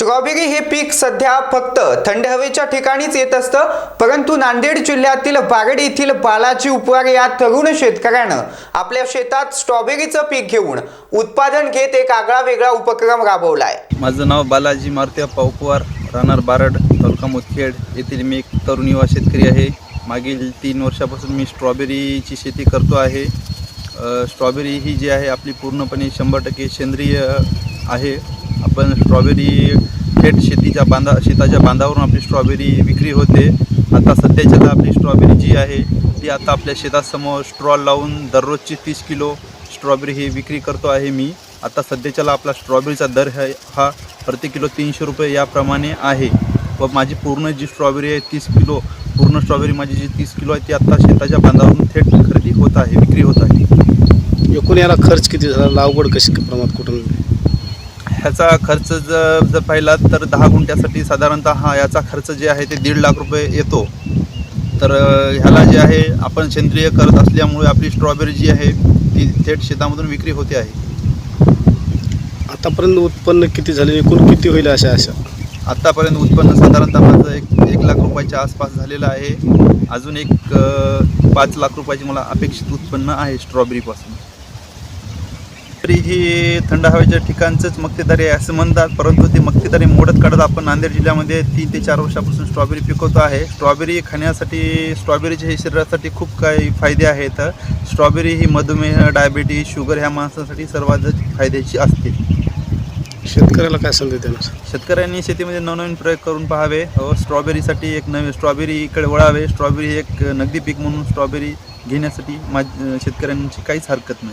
Strawberry हे पीक सध्या फक्त थंड हवेच्या ठिकाणीच येत असतं परंतु नांदेड जिल्ह्यातील बारड येथील बालाजी उपवार या तरुण शेतकऱ्यानं आपल्या शेतात स्ट्रॉबेरीचं पीक घेऊन उत्पादन घेत एक आगळा वेगळा उपक्रम राबवलाय. माझं नाव बालाजी मारुती पवार राहणार बारड तालुका मुदखेड येथील मी एक तरुण युवा शेतकरी आहे. मागील तीन वर्षापासून मी स्ट्रॉबेरीची शेती करतो आहे. स्ट्रॉबेरी ही जी आहे आपली पूर्णपणे शंभर टक्के सेंद्रिय आहे. आपण स्ट्रॉबेरी थेट शेतीच्या बांधा शेताच्या बांधावरून आपली स्ट्रॉबेरी विक्री होते. आता सध्याच्याला आपली स्ट्रॉबेरी जी आहे ती आता आपल्या शेतासमोर स्ट्रॉल लावून दररोजची तीस किलो स्ट्रॉबेरी ही विक्री करतो आहे मी. आता सध्याच्याला आपला स्ट्रॉबेरीचा दर है हा प्रति किलो तीनशे रुपये याप्रमाणे आहे. व माझी पूर्ण जी स्ट्रॉबेरी आहे तीस किलो पूर्ण स्ट्रॉबेरी माझी जी तीस किलो आहे ती आता शेताच्या बांधावरून थेट खरेदी होत आहे विक्री होत आहे. एकूण याला खर्च किती झाला? लागवड कशी प्रमाणात कुठून? ह्याचा खर्च जर जर पाहिला तर दहा गुंठ्यासाठी साधारणतः हा याचा खर्च जे आहे ते दीड लाख रुपये येतो. तर ह्याला जे आहे आपण सेंद्रिय करत असल्यामुळे आपली स्ट्रॉबेरी जी आहे ती थेट शेतामधून विक्री होते आहे. आतापर्यंत उत्पन्न किती झाले? एकूण किती होईल अशा आशा? आत्तापर्यंत उत्पन्न साधारणतः माझं एक एक लाख रुपयाच्या आसपास झालेलं आहे. अजून एक पाच लाख रुपयाची मला अपेक्षित उत्पन्न आहे स्ट्रॉबेरीपासून तरी ही थंड हवेच्या ठिकाणचंच मक्तेदारी आहे असं म्हणतात परंतु ती मक्तेदारी मोडत काढत आपण नांदेड जिल्ह्यामध्ये तीन ते चार वर्षापासून स्ट्रॉबेरी पिकवतो आहे. स्ट्रॉबेरी खाण्यासाठी स्ट्रॉबेरीचे हे शरीरासाठी खूप काही फायदे आहेत. स्ट्रॉबेरी ही मधुमेह डायबिटीज शुगर ह्या माणसांसाठी सर्वात फायद्याची असते. शेतकऱ्याला काय संदेश देणार? शेतकऱ्यांनी शेतीमध्ये नवनवीन प्रयोग करून पाहावे. व स्ट्रॉबेरीसाठी एक नवीन स्ट्रॉबेरीकडे वळावे. स्ट्रॉबेरी एक नगदी पीक म्हणून स्ट्रॉबेरी घेण्यासाठी माझ शेतकऱ्यांची काहीच हरकत नाही.